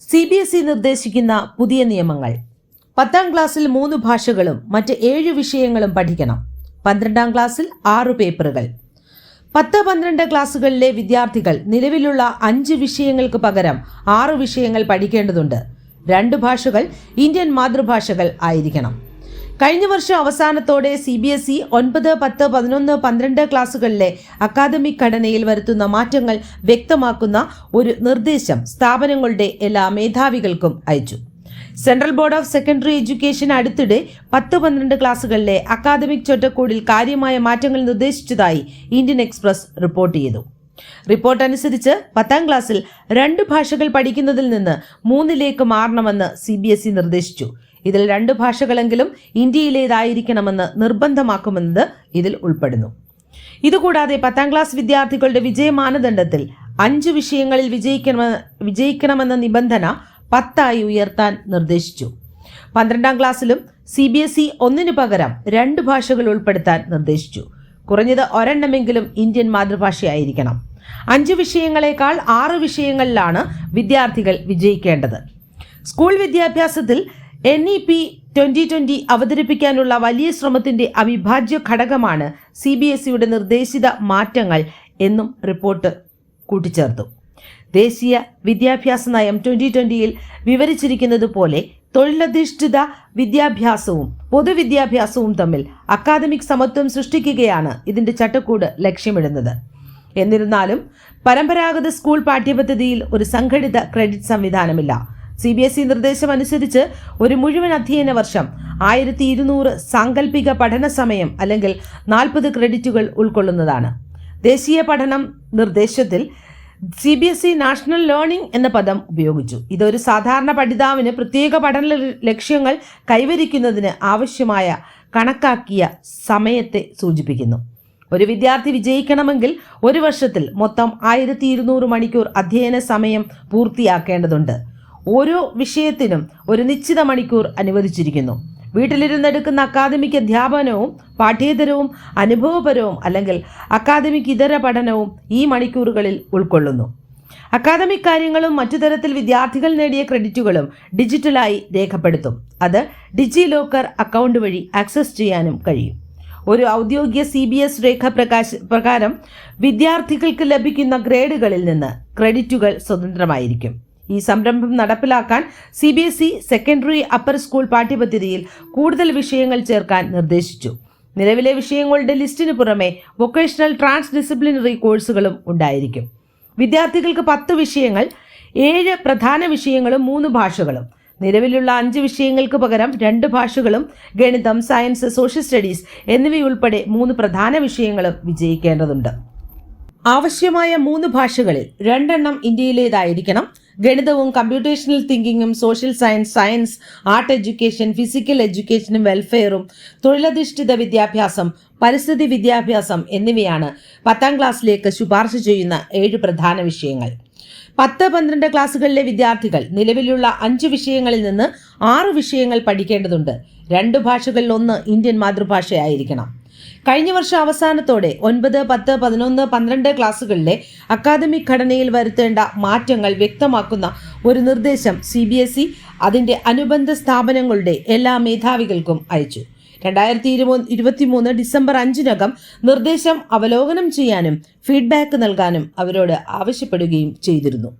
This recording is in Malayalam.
സി ബി എസ് ഇ നിർദ്ദേശിക്കുന്ന പുതിയ നിയമങ്ങൾ. പത്താം ക്ലാസ്സിൽ മൂന്ന് ഭാഷകളും മറ്റ് ഏഴ് വിഷയങ്ങളും പഠിക്കണം. പന്ത്രണ്ടാം ക്ലാസ്സിൽ ആറു പേപ്പറുകൾ. പത്ത് പന്ത്രണ്ട് ക്ലാസ്സുകളിലെ വിദ്യാർത്ഥികൾ നിലവിലുള്ള അഞ്ച് വിഷയങ്ങൾക്ക് പകരം ആറ് വിഷയങ്ങൾ പഠിക്കേണ്ടതുണ്ട്. രണ്ട് ഭാഷകൾ ഇന്ത്യൻ മാതൃഭാഷകൾ ആയിരിക്കണം. കഴിഞ്ഞ വർഷം അവസാനത്തോടെ സി ബി എസ് ഇ ഒൻപത് പത്ത് പതിനൊന്ന് പന്ത്രണ്ട് ക്ലാസ്സുകളിലെ അക്കാദമിക് ഘടനയിൽ വരുത്തുന്ന മാറ്റങ്ങൾ വ്യക്തമാക്കുന്ന ഒരു നിർദ്ദേശം സ്ഥാപനങ്ങളുടെ എല്ലാ മേധാവികൾക്കും അയച്ചു. Central board of secondary education അടുത്തിടെ പത്ത് പന്ത്രണ്ട് ക്ലാസ്സുകളിലെ അക്കാദമിക് ചൊറ്റക്കൂടിൽ കാര്യമായ മാറ്റങ്ങൾ നിർദ്ദേശിച്ചതായി ഇന്ത്യൻ എക്സ്പ്രസ് റിപ്പോർട്ട് ചെയ്തു. റിപ്പോർട്ട് അനുസരിച്ച് പത്താം ക്ലാസ്സിൽ രണ്ട് ഭാഷകൾ പഠിക്കുന്നതിൽ നിന്ന് മൂന്നിലേക്ക് മാറണമെന്ന് സി ഇ നിർദ്ദേശിച്ചു. ഇതിൽ രണ്ട് ഭാഷകളെങ്കിലും ഇന്ത്യയിലേതായിരിക്കണമെന്ന് നിർബന്ധമാക്കുമെന്നത് ഇതിൽ ഉൾപ്പെടുന്നു. ഇതുകൂടാതെ പത്താം ക്ലാസ് വിദ്യാർത്ഥികളുടെ വിജയ മാനദണ്ഡത്തിൽ അഞ്ച് വിഷയങ്ങളിൽ വിജയിക്കണമെന്ന് വിജയിക്കണമെന്ന നിബന്ധന പത്തായി ഉയർത്താൻ നിർദ്ദേശിച്ചു. പന്ത്രണ്ടാം ക്ലാസ്സിലും സി ബി എസ് ഇ ഒന്നിനു പകരം രണ്ട് ഭാഷകൾ ഉൾപ്പെടുത്താൻ നിർദ്ദേശിച്ചു. കുറഞ്ഞത് ഒരെണ്ണമെങ്കിലും ഇന്ത്യൻ മാതൃഭാഷയായിരിക്കണം. അഞ്ച് വിഷയങ്ങളെക്കാൾ ആറ് വിഷയങ്ങളിലാണ് വിദ്യാർത്ഥികൾ വിജയിക്കേണ്ടത്. സ്കൂൾ വിദ്യാഭ്യാസത്തിൽ N E P twenty twenty അവതരിപ്പിക്കാനുള്ള വലിയ ശ്രമത്തിന്റെ അവിഭാജ്യ ഘടകമാണ് സി ബി എസ് ഇയുടെ നിർദ്ദേശിത മാറ്റങ്ങൾ എന്നും റിപ്പോർട്ട് കൂട്ടിച്ചേർത്തു. ദേശീയ വിദ്യാഭ്യാസ നയം ട്വന്റി ട്വന്റിയിൽ വിവരിച്ചിരിക്കുന്നത് പോലെ തൊഴിലധിഷ്ഠിത വിദ്യാഭ്യാസവും പൊതുവിദ്യാഭ്യാസവും തമ്മിൽ അക്കാദമിക് സമത്വം സൃഷ്ടിക്കുകയാണ് ഇതിന്റെ ചട്ടക്കൂട് ലക്ഷ്യമിടുന്നത്. എന്നിരുന്നാലും പരമ്പരാഗത സ്കൂൾ പാഠ്യപദ്ധതിയിൽ ഒരു സംഘടിത ക്രെഡിറ്റ് സംവിധാനമില്ല. സി ബി എസ് ഇ നിർദ്ദേശം അനുസരിച്ച് ഒരു മുഴുവൻ അധ്യയന വർഷം ആയിരത്തി ഇരുന്നൂറ് സാങ്കല്പിക പഠന സമയം അല്ലെങ്കിൽ നാൽപ്പത് ക്രെഡിറ്റുകൾ ഉൾക്കൊള്ളുന്നതാണ്. ദേശീയ പഠനം നിർദ്ദേശത്തിൽ C B S E national learning എന്ന പദം ഉപയോഗിച്ചു. ഇതൊരു സാധാരണ പഠിതാവിന് പ്രത്യേക പഠന ലക്ഷ്യങ്ങൾ കൈവരിക്കുന്നതിന് ആവശ്യമായ കണക്കാക്കിയ സമയത്തെ സൂചിപ്പിക്കുന്നു. ഒരു വിദ്യാർത്ഥി വിജയിക്കണമെങ്കിൽ ഒരു വർഷത്തിൽ മൊത്തം ആയിരത്തി ഇരുന്നൂറ് മണിക്കൂർ അധ്യയന സമയം പൂർത്തിയാക്കേണ്ടതുണ്ട്. ഓരോ വിഷയത്തിനും ഒരു നിശ്ചിത മണിക്കൂർ അനുവദിച്ചിരിക്കുന്നു. വീട്ടിലിരുന്നെടുക്കുന്ന അക്കാദമിക് അധ്യാപനവും പാഠ്യേതരവും അനുഭവപരവും അല്ലെങ്കിൽ അക്കാദമിക് ഇതര പഠനവും ഈ മണിക്കൂറുകളിൽ ഉൾക്കൊള്ളുന്നു. അക്കാദമിക് കാര്യങ്ങളും മറ്റു തരത്തിൽ വിദ്യാർത്ഥികൾ നേടിയ ക്രെഡിറ്റുകളും ഡിജിറ്റലായി രേഖപ്പെടുത്തും. അത് ഡിജി ലോക്കർ അക്കൗണ്ട് വഴി ആക്സസ് ചെയ്യാനും കഴിയും. ഒരു ഔദ്യോഗിക സി ബി എസ് രേഖ പ്രകാശ പ്രകാരം വിദ്യാർത്ഥികൾക്ക് ലഭിക്കുന്ന ഗ്രേഡുകളിൽ നിന്ന് ക്രെഡിറ്റുകൾ സ്വതന്ത്രമായിരിക്കും. ഈ സംരംഭം നടപ്പിലാക്കാൻ C B S E secondary upper school പാഠ്യപദ്ധതിയിൽ കൂടുതൽ വിഷയങ്ങൾ ചേർക്കാൻ നിർദ്ദേശിച്ചു. നിലവിലെ വിഷയങ്ങളുടെ ലിസ്റ്റിന് പുറമെ വൊക്കേഷണൽ ട്രാൻസ് ഡിസിപ്ലിനറി കോഴ്സുകളും ഉണ്ടായിരിക്കും. വിദ്യാർത്ഥികൾക്ക് പത്ത് വിഷയങ്ങൾ ഏഴ് പ്രധാന വിഷയങ്ങളും മൂന്ന് ഭാഷകളും. നിലവിലുള്ള അഞ്ച് വിഷയങ്ങൾക്ക് പകരം രണ്ട് ഭാഷകളും ഗണിതം സയൻസ് സോഷ്യൽ സ്റ്റഡീസ് എന്നിവയുൾപ്പെടെ മൂന്ന് പ്രധാന വിഷയങ്ങളും വിജയിക്കേണ്ടതുണ്ട്. ആവശ്യമായ മൂന്ന് ഭാഷകളിൽ രണ്ടെണ്ണം ഇന്ത്യയിലേതായിരിക്കണം. ഗണിതവും computational തിങ്കിങ്ങും social science science art education physical എഡ്യൂക്കേഷനും വെൽഫെയറും തൊഴിലധിഷ്ഠിത വിദ്യാഭ്യാസം പരിസ്ഥിതി വിദ്യാഭ്യാസം എന്നിവയാണ് പത്താം ക്ലാസ്സിലേക്ക് ശുപാർശ ചെയ്യുന്ന ഏഴ് പ്രധാന വിഷയങ്ങൾ. പത്ത് പന്ത്രണ്ട് ക്ലാസ്സുകളിലെ വിദ്യാർത്ഥികൾ നിലവിലുള്ള അഞ്ച് വിഷയങ്ങളിൽ നിന്ന് ആറ് വിഷയങ്ങൾ പഠിക്കേണ്ടതുണ്ട്. രണ്ട് ഭാഷകളിൽ ഒന്ന് ഇന്ത്യൻ മാതൃഭാഷയായിരിക്കണം. കഴിഞ്ഞ വർഷം അവസാനത്തോടെ ഒൻപത് പത്ത് പതിനൊന്ന് പന്ത്രണ്ട് ക്ലാസ്സുകളിലെ അക്കാദമിക് ഘടനയിൽ വരുത്തേണ്ട മാറ്റങ്ങൾ വ്യക്തമാക്കുന്ന ഒരു നിർദ്ദേശം സി ബി എസ് ഇ അതിന്റെ അനുബന്ധ സ്ഥാപനങ്ങളുടെ എല്ലാ മേധാവികൾക്കും അയച്ചു. രണ്ടായിരത്തി ഇരുപ ഇരുപത്തിമൂന്ന് ഡിസംബർ അഞ്ചിനകം നിർദ്ദേശം അവലോകനം ചെയ്യാനും ഫീഡ്ബാക്ക് നൽകാനും അവരോട് ആവശ്യപ്പെടുകയും ചെയ്തിരുന്നു.